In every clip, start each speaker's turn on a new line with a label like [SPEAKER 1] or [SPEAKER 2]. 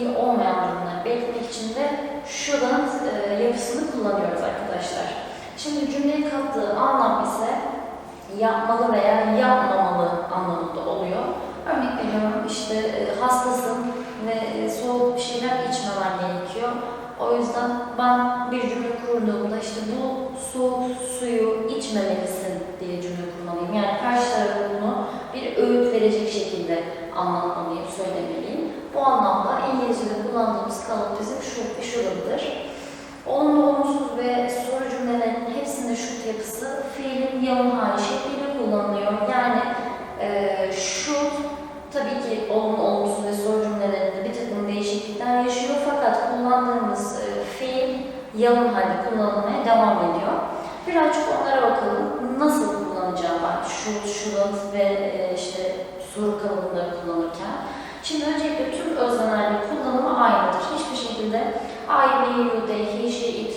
[SPEAKER 1] iyi olmayan durumları belirtmek için de shouldn't e, yapısını kullanıyoruz arkadaşlar. Şimdi cümleye kattığı anlam ise yapmalı veya yapmamalı anlamında oluyor. Örnek veriyorum işte e, hastasın ve e, soğuk bir şeyler içmemen gerekiyor. O yüzden ben bir cümle kurduğumda işte bu soğuk suyu içmemelisin diye cümle kurmalıyım. Yani karşı tarafa bunu bir öğüt verecek şekilde anlatmalıyım, söylemeliyim. Bu anlamda İngilizce'de kullandığımız kalıp bizim should ve should'dır. Olumlu, olumsuz ve soru cümlelerinin hepsinde should yapısı fiilin yalın hali şekliyle kullanılıyor. Yani e, should tabii ki olumlu, olumsuz ve soru cümlelerinde bir takım değişiklikler yaşıyor fakat kullandığımız e, fiil yalın halde kullanılmaya devam ediyor. Birazcık onlara bakalım. Nasıl kullanacağım ben should, shouldn't ve e, işte soru kalıpları kullanırken. Şimdi öncelikle tüm öznelerle kullanımı aynıdır. Hiçbir şekilde I, we, you, they,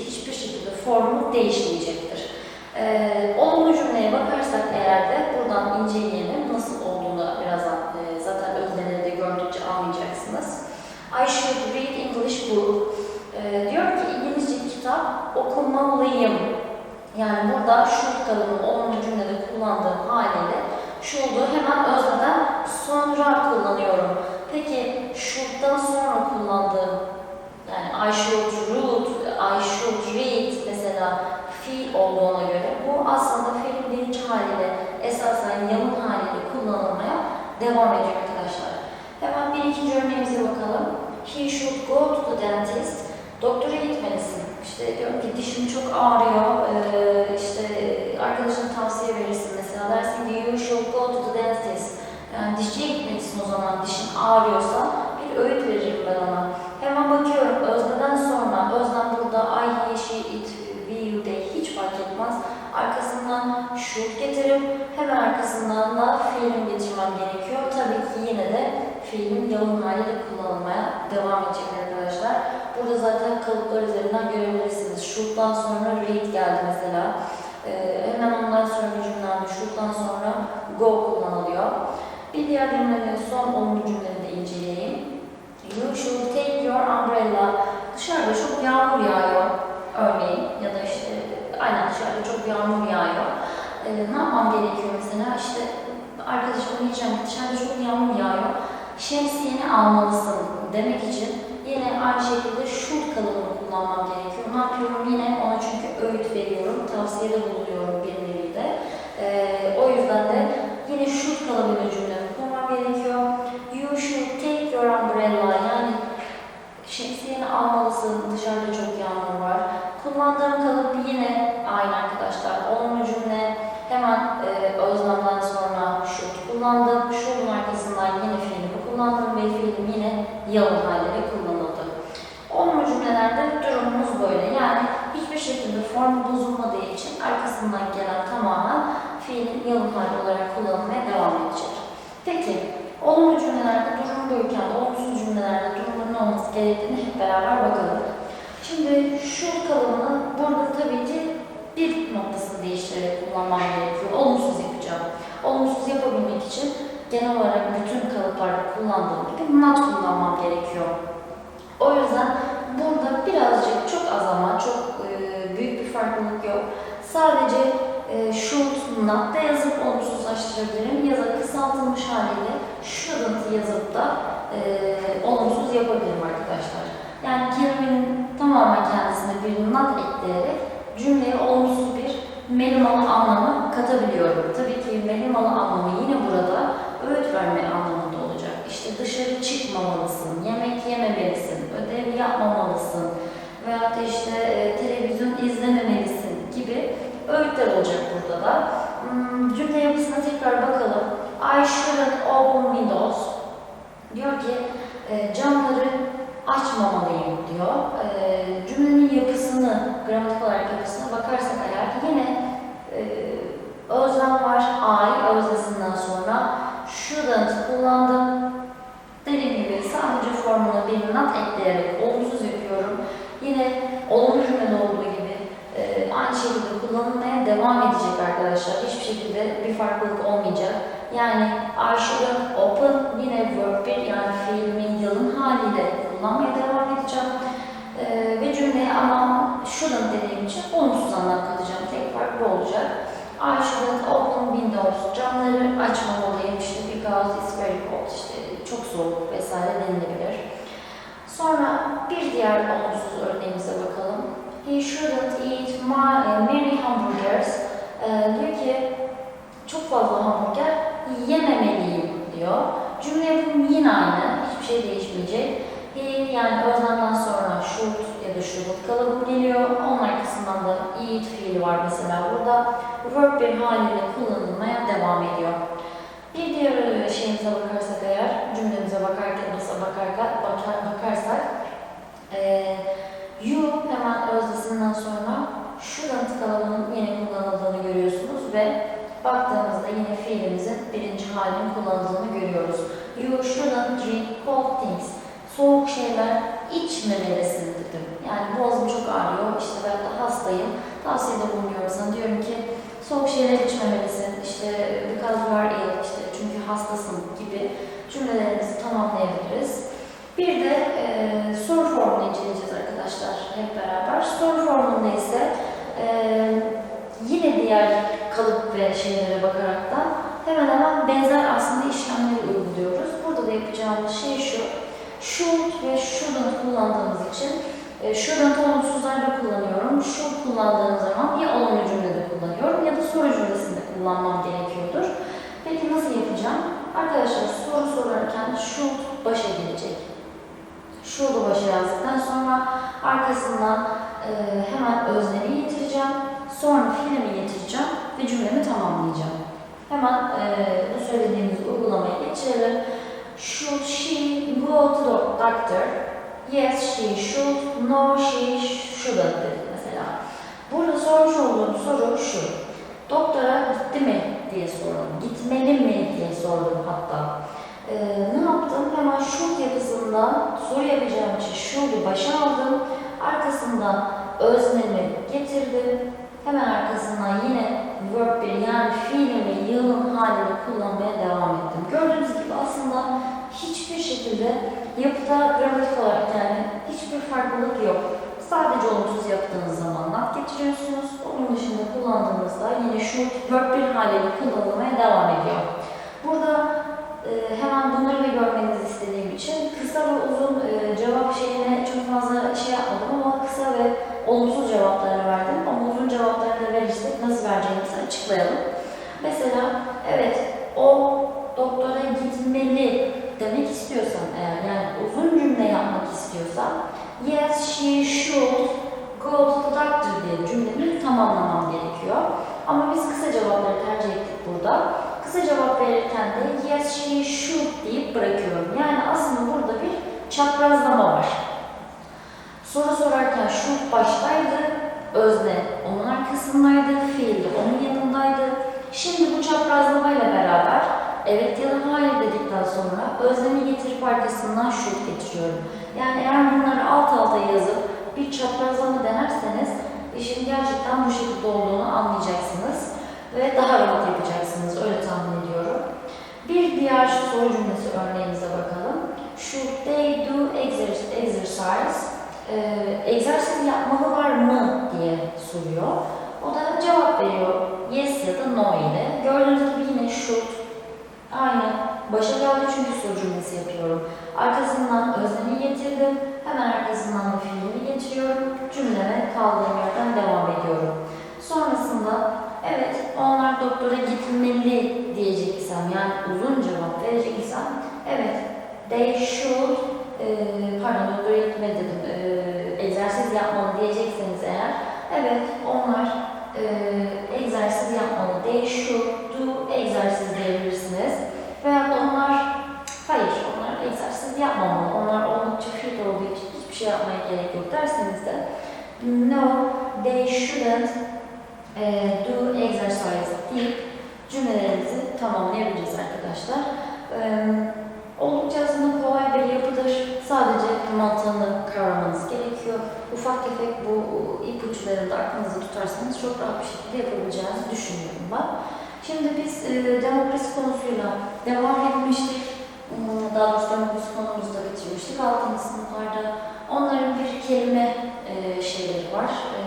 [SPEAKER 1] hiçbir şekilde formu değişmeyecektir. Ee, olumlu cümleye bakarsak eğer de buradan inceleyelim nasıl olduğunu birazdan e, zaten özneleri de gördükçe anlayacaksınız. I should read English book. Ee, diyor ki İngilizce kitap okumalıyım. Yani burada should kalıbı olumlu cümlede kullandığım haliyle should'u hemen özneden sonra kullanıyorum. Peki should'dan sonra kullandığım yani I should read, I should read mesela fiil olduğuna göre bu aslında fiilin birinci haliyle esasen yalın haliyle kullanılmaya devam ediyor arkadaşlar. Hemen bir ikinci örneğimize bakalım. He should go to the dentist. Doktora gitmelisin. İşte diyorum ki dişim çok ağrıyor. Ee, işte arkadaşına tavsiye verirsin mesela. Dersin ki you should go to the dentist. Yani dişçiye gitmelisin o zaman dişin ağrıyorsa bir öğüt veririm ben ona. Hemen bakıyorum özneden sonra, öznem burada I, he, she, it, we, hiç fark etmez. Arkasından should getirip hemen arkasından da fiilim getirmem gerekiyor. Tabii ki yine de fiilin yalın haliyle kullanılmaya devam edecek arkadaşlar. Burada zaten kalıplar üzerinden görebilirsiniz. Should'dan sonra read geldi mesela. Ee, hemen ondan sonra bir cümlem should'dan sonra go kullanılıyor. Bir diğer cümlenin son olumlu cümleni de inceleyeyim. You should take your umbrella. Dışarıda çok yağmur yağıyor örneğin ya da işte aynen dışarıda çok yağmur yağıyor. Ee, ne yapmam gerekiyor mesela işte arkadaşıma diyeceğim dışarıda çok yağmur yağıyor. Şemsiyeni almalısın demek için yine aynı şekilde should kalıbını kullanmam gerekiyor. Ne yapıyorum yine ona çünkü öğüt veriyorum, tavsiyede bulunuyorum bir nevi de. Ee, o yüzden de yine should kalıbıyla cümlemi kurmam gerekiyor. You should take your umbrella yani şemsiyeni almalısın, dışarıda çok yağmur var. Kullandığım kalıp yine aynı arkadaşlar. Olumlu cümle hemen e, özlemden sonra should kullandım. Should'un arkasından yine fiilimi kullandım ve fiilim yine yalın halde kullanıldı. Olumlu cümlelerde durumumuz böyle. Yani hiçbir şekilde form bozulmadığı için arkasından gelen tamamen fiilin yalın hali olarak kullanılmaya devam edecek. Peki, olumlu cümlelerde durum böyleken olumsuz cümlelerde durumun ne olması gerektiğini hep beraber bakalım. Şimdi şu kalıbını burada tabii ki bir noktasını değiştirerek kullanmam gerekiyor. Olumsuz yapacağım. Olumsuz yapabilmek için genel olarak bütün kalıplarda kullandığım gibi not kullanmam gerekiyor. O yüzden burada birazcık çok az ama çok e, büyük bir farklılık yok. Sadece e, should not yazıp olumsuzlaştırabilirim ya da kısaltılmış haliyle shouldn't yazıp da e, olumsuz yapabilirim arkadaşlar. Yani kelimenin tamamen kendisine bir not ekleyerek cümleye olumsuz bir melimalı anlamı katabiliyorum. Tabii ki melimalı anlamı yine burada öğüt verme anlamında olacak. İşte dışarı çıkmamalısın, yemek yememelisin, ödev yapmamalısın veya da işte televizyon izlememelisin gibi öğütler olacak burada da. Hmm, cümle yapısına tekrar bakalım. I shouldn't open windows. e, camları açmamalıyım diyor. E, cümlenin yapısını, gramatik olarak yapısına bakarsak eğer yine e, özlem var. I öznesinden sonra shouldn't kullandım. Dediğim gibi sadece formuna bir not ekleyerek olumsuz yapıyorum. Yine olumlu cümlede olduğu gibi e, aynı şekilde kullanılmaya devam edecek arkadaşlar. Hiçbir şekilde bir farklılık olmayacak. Yani shouldn't open yine verb 1 yani fiilimin yalın haliyle kullanmaya devam edeceğim. E, ve cümleye ama shouldn't dediğim için olumsuz anlam katacağım. Tek fark bu olacak. I open windows. Camları açmamalıyım işte because it's very cold. işte çok soğuk vesaire denilebilir. Sonra bir diğer olumsuz örneğimize bakalım. He shouldn't eat e, many hamburgers. Ee, diyor ki çok fazla hamburger yememeliyim diyor. Cümle yapımı yine aynı. Hiçbir şey değişmeyecek. He yani özlemden sonra should ya da shouldn't kalıbı geliyor. Onun arkasından da eat fiili var mesela burada. Verb bir haliyle kullanılmaya devam ediyor. Bir diğer e, şeyimize bakarsak eğer, cümlemize bakarken, nasıl bakarken, bakar, bakarsak, e, you hemen öznesinden sonra shouldn't kalıbının yine kullanıldığını görüyorsunuz ve baktığımızda yine fiilimizin birinci halinin kullanıldığını görüyoruz. You shouldn't drink cold things. Soğuk şeyler içmemelisin dedim. Yani boğazım çok ağrıyor, işte ben de hastayım. Tavsiyede bulunuyorum sana. Diyorum ki soğuk şeyler içmemelisin, işte because you are ill, işte çünkü hastasın gibi cümlelerimizi tamamlayabiliriz. Bir de e, soru formunu inceleyeceğiz arkadaşlar hep beraber. Soru formunda ise e, yine diğer kalıp ve şeylere bakaraktan hemen hemen benzer aslında işlemleri uyguluyoruz. Burada da yapacağımız şey şu, should ve shouldn't kullandığımız için e, shouldn't olumsuzlarda kullanıyorum. Should kullandığım zaman ya olumlu cümlede kullanıyorum ya da soru cümlesinde kullanmam gerekiyordur. Peki nasıl yapacağım? Arkadaşlar soru sorarken should başa gelecek. Should'u başa yazdıktan sonra arkasından e, hemen öznemi getireceğim. Sonra fiilimi getireceğim ve cümlemi tamamlayacağım. Hemen e, bu söylediğimiz uygulamaya geçirelim. Should she go to the doctor? Yes, she should. No, she shouldn't dedik mesela. Burada sormuş olduğum soru şu. Doktora gitti mi diye sordum. Gitmeli mi diye sordum hatta. Ee, ne yaptım? Hemen should soru yapacağım için should'u başa aldım. Arkasından öznemi getirdim. Hemen arkasından yine verb 1 yani fiilimi yığın haliyle kullanmaya devam ettim. Gördüğünüz gibi aslında hiçbir şekilde yapıda gramatik olarak yani hiçbir farklılık yok. Sadece olumsuz yaptığınız zaman not getiriyorsunuz. Onun dışında kullandığınızda yine şu verb 1 haliyle kullanılmaya devam ediyor. Burada hemen bunları da görmenizi istediğim için kısa ve uzun e, cevap şeyine çok fazla şey yapmadım ama kısa ve olumsuz cevaplarını verdim. Ama uzun cevaplarını verirsek nasıl vereceğimizi açıklayalım. Mesela evet o doktora gitmeli demek istiyorsan eğer yani uzun cümle yapmak istiyorsan yes she should go to the doctor diye cümlemi tamamlamam gerekiyor. Ama biz kısa cevapları tercih ettik burada. Kısa cevap verirken de yes she should deyip bırakıyorum. Yani aslında burada bir çaprazlama var. Soru sorarken should baştaydı, özne onun arkasındaydı, fiil onun yanındaydı. Şimdi bu çaprazlamayla beraber evet ya da hayır dedikten sonra özlemi getirip arkasından should getiriyorum. Yani eğer bunları alt alta yazıp bir çaprazlama denerseniz işin gerçekten bu şekilde olduğunu anlayacaksınız ve daha rahat yapacaksınız öyle tahmin ediyorum. Bir diğer soru cümlesi örneğimize bakalım. Should they do exer- exercise? Ee, egzersiz yapmalılar mı diye soruyor. O da cevap veriyor. Yes ya da no ile. Gördüğünüz gibi yine should. Aynı. Başa geldi çünkü soru cümlesi yapıyorum. Arkasından öznemi getirdim. Hemen arkasından da fiilimi getiriyorum. Cümleme kaldığım yerden devam ediyorum. Sonrasında evet onlar doktora gitmeli diyecek isem yani uzun cevap verecek isem evet they should e, pardon doktora gitmeli dedim e, egzersiz yapmalı diyecekseniz eğer evet onlar e, egzersiz yapmalı. They should do egzersiz diyebilirsiniz. Veya onlar hayır onlar egzersiz yapmamalı. Onlar şey yapmaya gerek yok derseniz de no, they shouldn't eh, do exercise deyip cümlelerimizi tamamlayabiliriz arkadaşlar. Eee, Oldukça aslında kolay bir yapıdır. Sadece mantığını kavramanız gerekiyor. Ufak tefek bu ipuçlarını da aklınızda tutarsanız çok rahat bir şekilde yapabileceğinizi düşünüyorum ben. Şimdi biz e, demokrasi konusuyla devam etmiştik. Hmm, Daha doğrusu demokrasi konumuzu da bitirmiştik. Altıncı sınıflarda onların bir kelime e, şeyleri var. E,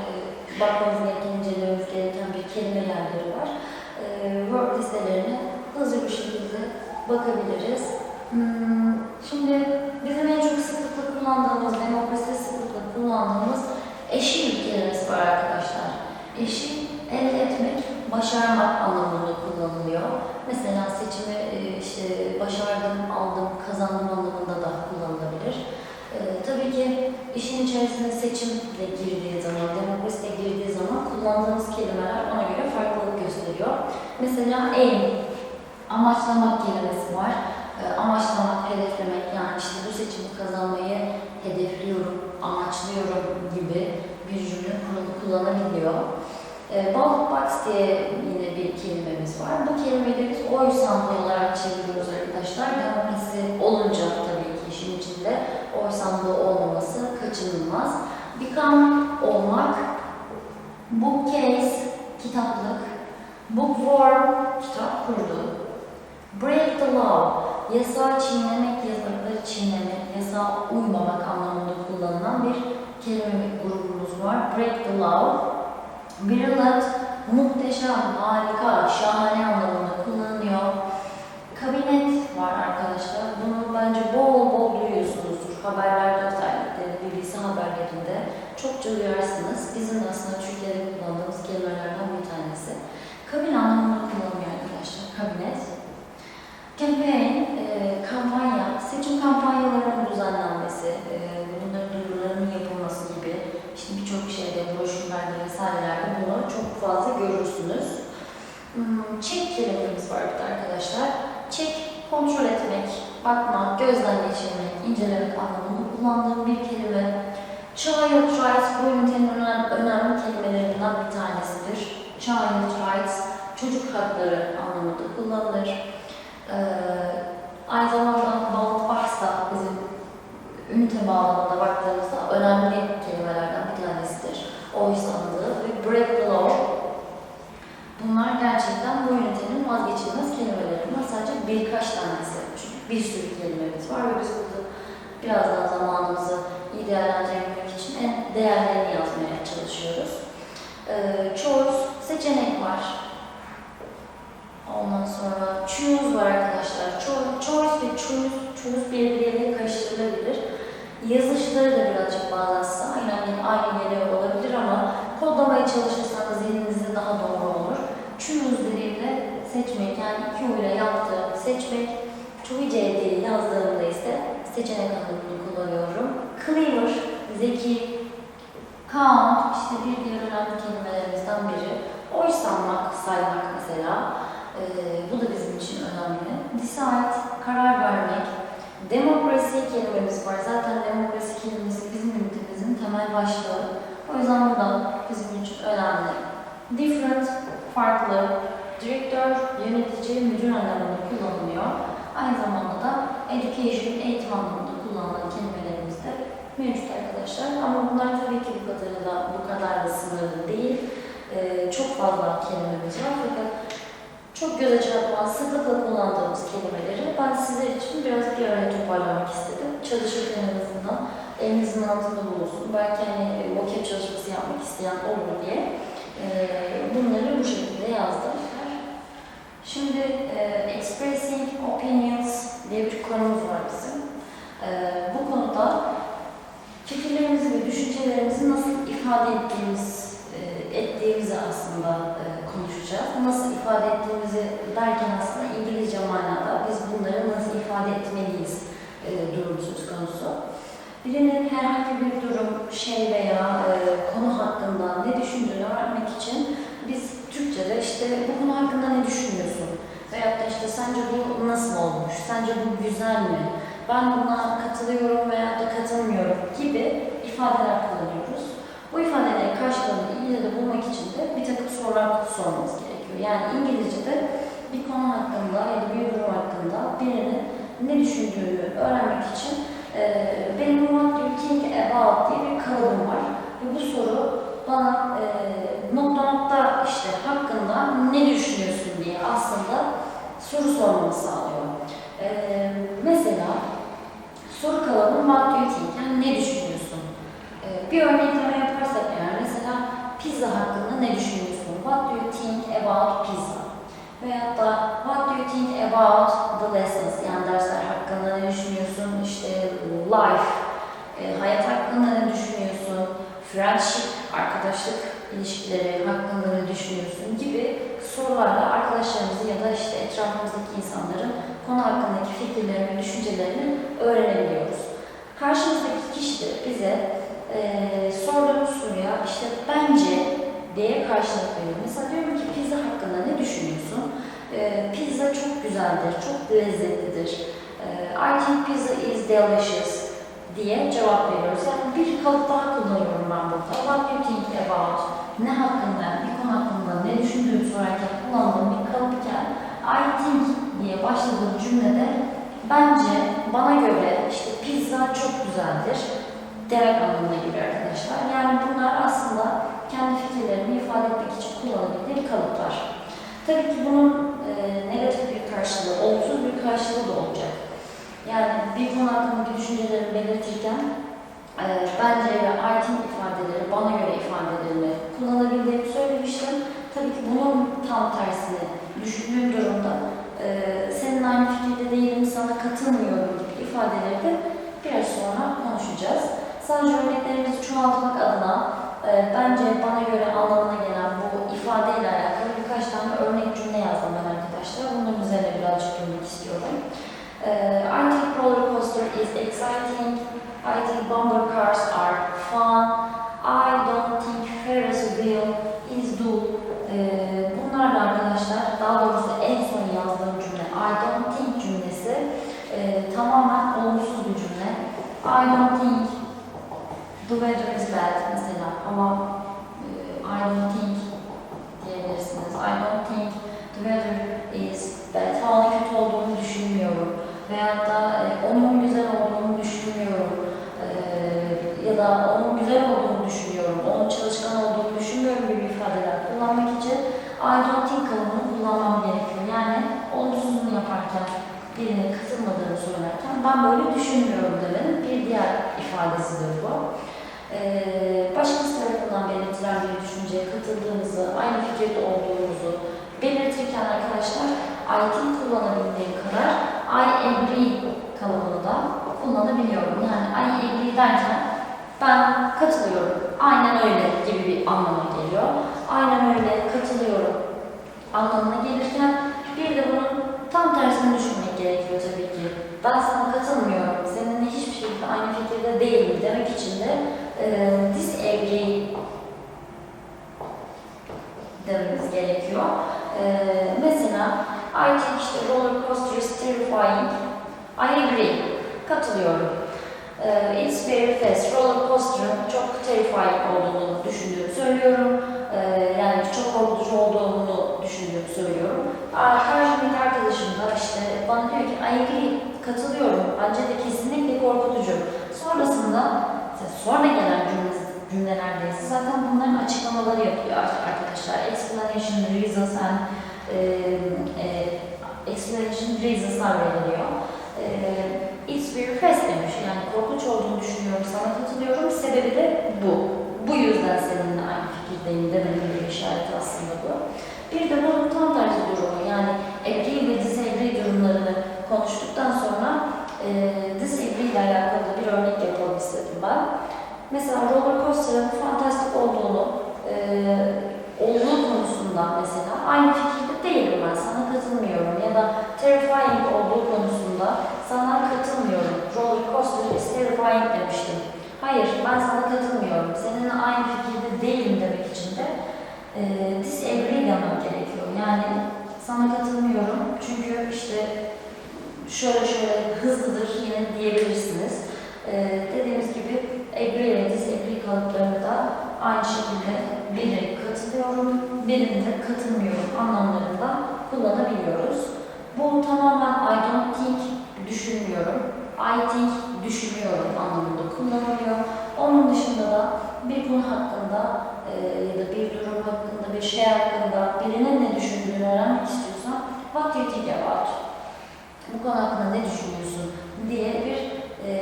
[SPEAKER 1] bakmamız gereken, incelememiz gereken bir kelime yerleri var. E, Word listelerine hızlı bir şekilde bakabiliriz. Hmm, Şimdi bizim en çok sıklıkla kullandığımız, demokrasi sıklıkla kullandığımız eşil kelimesi var arkadaşlar. Eşil, elde etmek, başarmak anlamında kullanılıyor. Mesela seçimi e, işte başardım, aldım, kazandım anlamında da kullanılabilir. E, tabii ki işin içerisine seçim de girdiği zaman, demokrasi de girdiği zaman kullandığımız kelimeler ona göre farklılık gösteriyor. Mesela aim, amaçlamak kelimesi var. E, amaçlamak, hedeflemek yani işte bu seçimi kazanmayı hedefliyorum, amaçlıyorum gibi bir cümle kullanabiliyor. E, Ballot box diye yine bir kelimemiz var. Bu kelimeyi de biz oy sandığı olarak çeviriyoruz arkadaşlar. Demokrasi olunca işin içinde sandığı olmaması kaçınılmaz. Become olmak, bookcase kitaplık, bookworm kitap kurdu, break the law yasağı çiğnemek, yasakları çiğnemek, yasağa uymamak anlamında kullanılan bir kelime grubumuz var. Break the law. Brilliant, muhteşem, harika, şahane anlamında kullanılıyor. Kabinet var arkadaşlar. Bunu bence bol bol duyuyorsunuzdur. Haberlerde özellikle, BBC haberlerinde çokça duyarsınız. Bizim aslında Türkiye'de kullandığımız kelimelerden bir tanesi. Kabin anlamında kullanılıyor arkadaşlar. Kabinet. Campaign, e, kampanya, seçim kampanyalarının düzenlenmesi, e, bunların duyurularının yapılması gibi işte birçok şeyde, broşürlerde vesairelerde bunu çok fazla görürsünüz. Hmm, check kelimemiz var bir de arkadaşlar. Check, kontrol etmek, bakmak, gözden geçirmek, incelemek anlamında kullandığım bir kelime. Child rights bu ünitenin önemli, kelimelerinden bir tanesidir. Child rights, çocuk hakları anlamında kullanılır. Ee, aynı zamanda ballot box da bizim ünite bağlamında baktığımızda önemli kelimelerden bir tanesidir. Oy sandığı ve break the law. Bunlar gerçekten bu ünitenin vazgeçilmez kelimelerinden sadece birkaç tanesi. Bir sürü kelimemiz var ve biz burada biraz daha zamanımızı iyi değerlendirebilmek için en değerlerini yazmaya çalışıyoruz. Ee, choice, seçenek var. Ondan sonra choose var arkadaşlar. Cho- Choice ve choose, choose birbirleriyle karıştırılabilir. Yazışları da birazcık bağlansa aynı, aynı geliyor olabilir ama kodlamaya çalışırsanız zihninizde daha doğru olur. Choose dediğimde seçmek yani iki uyla yaptığım seçmek. Çoğu diye yazdığımda ise seçenek anlamını kullanıyorum. Clever, zeki, count işte bir diğer önemli kelimelerimizden biri. Oy sanmak, saymak mesela. Ee, bu da bizim için önemli. Decide, karar vermek. Demokrasi kelimemiz var. Zaten demokrasi kelimesi bizim ünitemizin temel başlığı. O yüzden bu da bizim için önemli. Different, farklı. Direktör, yönetici, müdür anlamında kullanılıyor. Aynı zamanda da education, eğitim anlamında kullanılan kelimelerimiz de mevcut arkadaşlar. Ama bunlar tabii ki bu kadarıyla, bu kadar da sınırlı değil. Ee, çok fazla kelimemiz var fakat çok göze çarpman, sıklıkla kullandığımız kelimeleri ben sizler için biraz bir araya toparlamak istedim. Çalışırken en azından elinizin altında bulunsun. Belki hani vocab çalışması yapmak isteyen olur diye e, bunları bu şekilde yazdım. Şimdi e, expressing opinions diye bir konumuz var bizim. E, bu konuda fikirlerimizi ve düşüncelerimizi nasıl ifade ettiğimiz, e, ettiğimizi aslında e, konuşacağız. Nasıl ifade ettiğimizi derken aslında İngilizce manada biz bunları nasıl ifade etmeliyiz e, durum söz konusu. Birinin herhangi bir durum, şey veya e, konu hakkında ne düşündüğünü öğrenmek için biz Türkçe'de işte bu konu hakkında ne düşünüyorsun? Sence bu nasıl olmuş, sence bu güzel mi? ben buna katılıyorum veya da katılmıyorum gibi ifadeler kullanıyoruz. Bu ifadelerin karşılığını İngilizce'de bulmak için de bir takım sorular sormamız gerekiyor. Yani İngilizce'de bir konu hakkında ya da bir durum hakkında birinin ne düşündüğünü öğrenmek için e, benim what do you think about diye bir kalıbım var. Ve bu soru bana e, nokta nokta işte hakkında ne düşünüyorsun diye aslında soru sormamı sağlıyor. E, mesela soru kalıbı what do you think? Ne düşünüyorsun? E, bir örnekleme yaparsak eğer mesela pizza hakkında ne düşünüyorsun? What do you think about pizza? Veyahut da what do you think about the lessons? Yani dersler hakkında ne düşünüyorsun? İşte life, e, hayat hakkında ne düşünüyorsun? Friendship, arkadaşlık ilişkileri hakkında ne düşünüyorsun gibi sorularla arkadaşlarımızı ya da işte etrafımızdaki insanların konu hakkındaki fikirlerini ve düşüncelerini öğrenebiliyoruz. Karşımızdaki kişi de bize e, sorduğumuz soruya işte bence diye karşılık veriyor. Mesela diyorum ki pizza hakkında ne düşünüyorsun? E, pizza çok güzeldir, çok lezzetlidir. E, I think pizza is delicious diye cevap veriyoruz. Yani bir kalıp daha kullanıyorum ben burada. What do you think about? Ne hakkında, bir konu hakkında ne düşündüğümü sorarken kullandığım bir kalıpken I think diye başladığım cümlede bence, bana göre işte pizza çok güzeldir demek anlamına geliyor arkadaşlar. Yani bunlar aslında kendi fikirlerimi ifade etmek için kullanabildiğim kalıplar. Tabii ki bunun e, negatif bir karşılığı, olumsuz bir karşılığı da olacak. Yani bir konu hakkındaki düşüncelerimi belirtirken e, bence ve think ifadeleri, bana göre ifadelerini kullanabildiğimi söylemiştim. Tabii ki bunun tam tersini düşündüğüm durumda e, senin aynı fikirde değilim, sana katılmıyorum gibi ifadeleri de biraz sonra konuşacağız. Sadece örneklerimizi çoğaltmak adına e, bence bana göre anlamına gelen bu ifadeyle alakalı birkaç tane örnek cümle yazdım ben arkadaşlar. Bunların üzerine birazcık durmak istiyorum. E, I think roller coaster is exciting. I think bumper cars are fun. I don't think Ferris wheel is dull. E, bunlarla arkadaşlar daha doğrusu en son yazdığım cümle I don't think cümlesi e, tamamen olumsuz bir cümle. I don't think the weather is bad mesela ama e, I don't think diyebilirsiniz. I don't think the weather is bad. Havanın kötü olduğunu düşünmüyorum. Veyahut da e, onun güzel olduğunu düşünmüyorum. E, ya da onun güzel olduğunu düşünüyorum. Onun çalışkan olduğunu düşünmüyorum gibi ifadeler kullanmak için I don't think kalıbını kullanmam gerekiyor. Yani olumsuzunu yaparken birine katılmadığını söylerken ben böyle düşünmüyorum demenin bir diğer ifadesidir bu. Ee, başkası tarafından belirtilen bir katıldığımızı, aynı fikirde olduğumuzu belirtirken arkadaşlar I think kullanabildiğim kadar I agree kalıbını da kullanabiliyorum. Yani I agree derken ben katılıyorum, aynen öyle gibi bir anlama geliyor. Aynen öyle katılıyorum anlamına gelirken bir de bunun tam tersini düşünmek gerekiyor tabii ki. Ben sana katılmıyorum, seninle hiçbir şekilde aynı fikirde değilim demek için de e, disagree dememiz gerekiyor. E, mesela I think işte roller coaster is terrifying. I agree. Katılıyorum. E, it's very fast. Roller coaster'ın çok terrifying olduğunu düşündüğümü söylüyorum. E, yani çok korkutucu olduğunu düşündüğümü söylüyorum. Karşımdaki arkadaşım da işte bana diyor ki I agree. Katılıyorum. Bence de kesinlikle korkutucu. Sonrasında sonra gelen cümle, cümlelerde ise zaten bunların açıklamaları yapıyor arkadaşlar. Explanation, reasons and e, e, explanation, reasons'lar veriliyor. E, it's very fast demiş. Yani korkunç olduğunu düşünüyorum, sana katılıyorum. Sebebi de bu. Bu yüzden seninle aynı fikirdeyim demenin bir işareti aslında bu. Bir de bunun tam tersi durumu yani agree ve disagree durumlarını konuştuktan sonra e, disagree ile alakalı bir örnek yapalım istedim ben. Mesela roller coaster'ın fantastik olduğunu, e, olduğu konusunda mesela aynı fikirde değilim ben, sana katılmıyorum. Ya da terrifying olduğu konusunda sana katılmıyorum. Roller coaster is terrifying demiştim. Hayır, ben sana katılmıyorum. Seninle aynı fikirde değilim demek için de e, disagree demek gerekiyor. Yani sana katılmıyorum çünkü işte şöyle şöyle hızlıdır, yine Ebriretis ebri kalıplarını da aynı şekilde biri katılıyorum, birinde katılmıyorum anlamlarında kullanabiliyoruz. Bu tamamen I don't think düşünmüyorum, I think düşünüyorum anlamında kullanılıyor. Onun dışında da bir konu hakkında e, ya da bir durum hakkında, bir şey hakkında birinin ne düşündüğünü öğrenmek istiyorsan what do you think about? Bu konu hakkında ne düşünüyorsun diye bir e,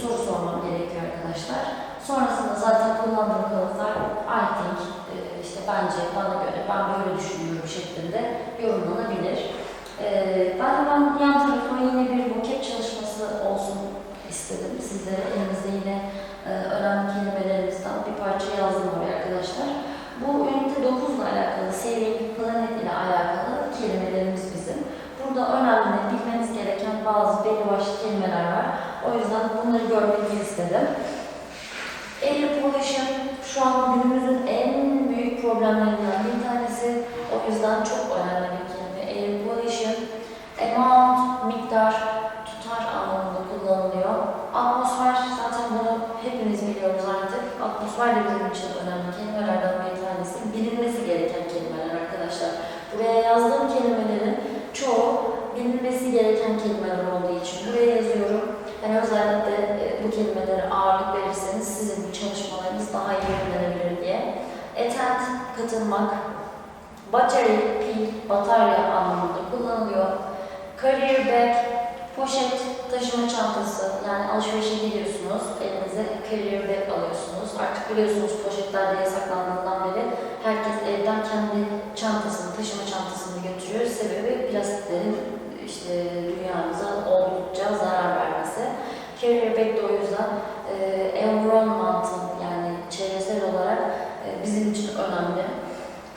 [SPEAKER 1] soru sormam gerekiyor arkadaşlar. Sonrasında zaten kullandığım kalıplar I think, e, işte bence, bana göre, ben böyle düşünüyorum şeklinde yorumlanabilir. E, ben hemen yan tarafa yine bir buket çalışması olsun istedim. Sizlere elimizde yine e, önemli kelimelerimizden bir parça yazdım oraya arkadaşlar. Bu ünite 9 ile alakalı, Saving Planet ile alakalı kelimelerimiz bizim. Burada önemli, bilmeniz gereken bazı belli başlı kelimeler var. O yüzden bunları görmenizi istedim. Air pollution şu an günümüzün en büyük problemlerinden bir tanesi. O yüzden çok önemli bir kelime. Air pollution, amount, miktar, tutar anlamında kullanılıyor. Atmosfer, zaten bunu hepimiz biliyoruz artık. Atmosfer de bizim için önemli kelimelerden bir tanesi. Bilinmesi gereken kelimeler arkadaşlar. Buraya yazdığım kelimelerin çoğu bilinmesi gereken kelimeler olduğu için buraya yazıyorum. Kelimelere ağırlık verirseniz sizin çalışmalarınız daha iyi öğrenebilir diye. Attend, katılmak. Battery, pil, batarya anlamında kullanılıyor. Carrier bag, poşet, taşıma çantası. Yani alışverişe gidiyorsunuz, elinize carrier bag alıyorsunuz. Artık biliyorsunuz poşetlerde yasaklandığından beri herkes evden kendi çantasını, taşıma çantasını götürüyor. Sebebi plastiklerin işte dünyamıza oldukça zarar vermesi. Carrier bag de o yüzden e, environmental yani çevresel olarak e, bizim için önemli.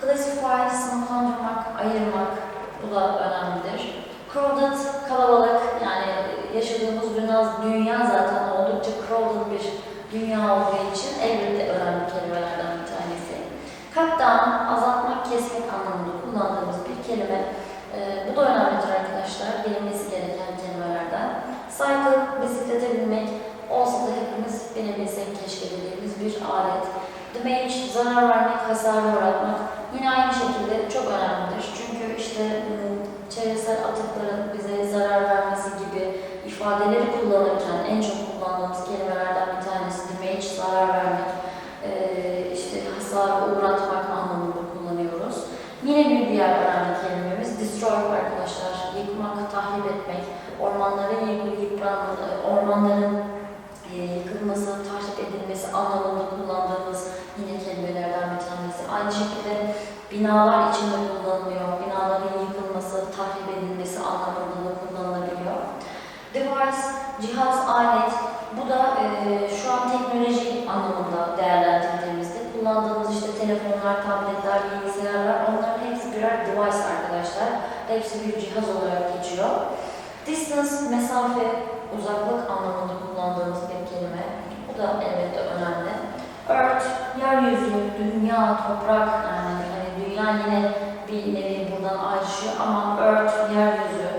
[SPEAKER 1] Classify, sınıflandırmak, ayırmak bu da önemlidir. Crowded, kalabalık yani yaşadığımız dünya, dünya zaten oldukça crowded bir dünya olduğu için elbette önemli kelimelerden bir tanesi. Cut down, azaltmak, kesmek anlamında kullandığımız bir kelime. Ee, bu da önemlidir arkadaşlar, bilinmesi gereken kelimelerden. Cycle, bisiklete binmek, olsa da hepimiz binebilsek keşke dediğimiz bir alet. Damage, zarar vermek, hasar uğratmak. Yine aynı şekilde çok önemlidir. Çünkü işte ım, çevresel atıkların bize zarar vermesi gibi ifadeleri kullanırken en çok kullandığımız kelimelerden bir tanesi damage, zarar vermek, e, işte hasar uğratmak anlamında kullanıyoruz. Yine bir diğer önemli kelimemiz destroy arkadaşlar. Yıkmak, tahrip etmek, ormanların yıpranması, ormanların e, yıkılması, tahrip edilmesi anlamında kullandığımız yine kelimelerden bir tanesi. Aynı şekilde binalar içinde kullanılıyor. Binaların yıkılması, tahrip edilmesi anlamında da kullanılabiliyor. Device, cihaz, alet. Bu da e, şu an teknoloji anlamında değerlendirdiğimizde kullandığımız işte telefonlar, tabletler, bilgisayarlar onların hepsi birer device Hepsi bir cihaz olarak geçiyor. Distance, mesafe, uzaklık anlamında kullandığımız bir kelime. Bu da elbette önemli. Earth, yeryüzü, dünya, toprak yani hani dünya yine bir nevi buradan ayrışıyor ama Earth, yeryüzü,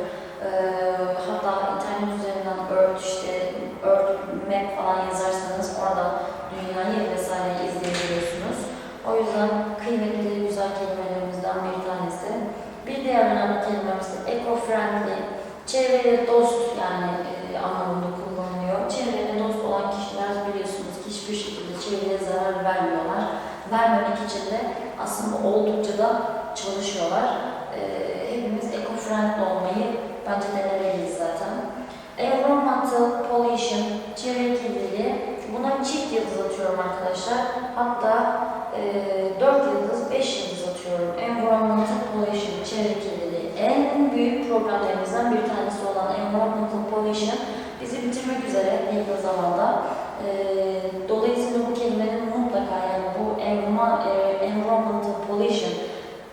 [SPEAKER 1] eee, hatta internet üzerinden Earth işte Earth map falan yazarsanız orada dünyayı vesaire izleyebiliyorsunuz. O yüzden kıymetli güzel kelimelerimizden bir tanesi. Bir diğer önemli kelimemiz de eco-friendly, çevreye dost yani e, anlamında kullanılıyor. Çevreye dost olan kişiler biliyorsunuz ki hiçbir şekilde çevreye zarar vermiyorlar. Vermemek için de aslında oldukça da çalışıyorlar. E, hepimiz eco-friendly olmayı bence denemeliyiz zaten. Environmental pollution, çevre kirliliği. Buna çift yıldız atıyorum arkadaşlar. Hatta e, 4 yıldız, 5 yıldız atıyorum. Environmental pollution, çevre kirliliği. En büyük problemlerimizden bir tanesi olan environmental pollution bizi bitirmek üzere yakın zamanda. E, dolayısıyla bu kelimenin mutlaka yani bu environment- e, environmental pollution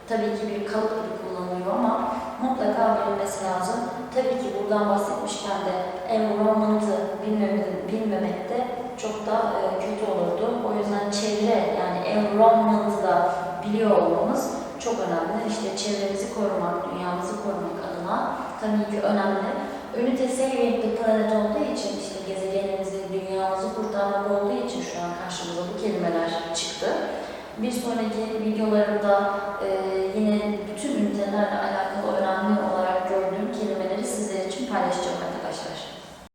[SPEAKER 1] tabii ki bir kalıp gibi kullanılıyor ama mutlaka bilinmesi lazım. Tabii ki buradan bahsetmişken de environment'ı bilmemek, bilmemek de çok da e, kötü olurdu. O yüzden çevre yani environment'ı da biliyor olmamız çok önemli. İşte çevremizi korumak, dünyamızı korumak adına tabii ki önemli. Ünitesi elbette planet olduğu için işte gezegenimizi, dünyamızı kurtarmak olduğu için şu an karşımıza bu kelimeler çıktı. Bir sonraki videolarımda e, yine bütün ünitelerle alakalı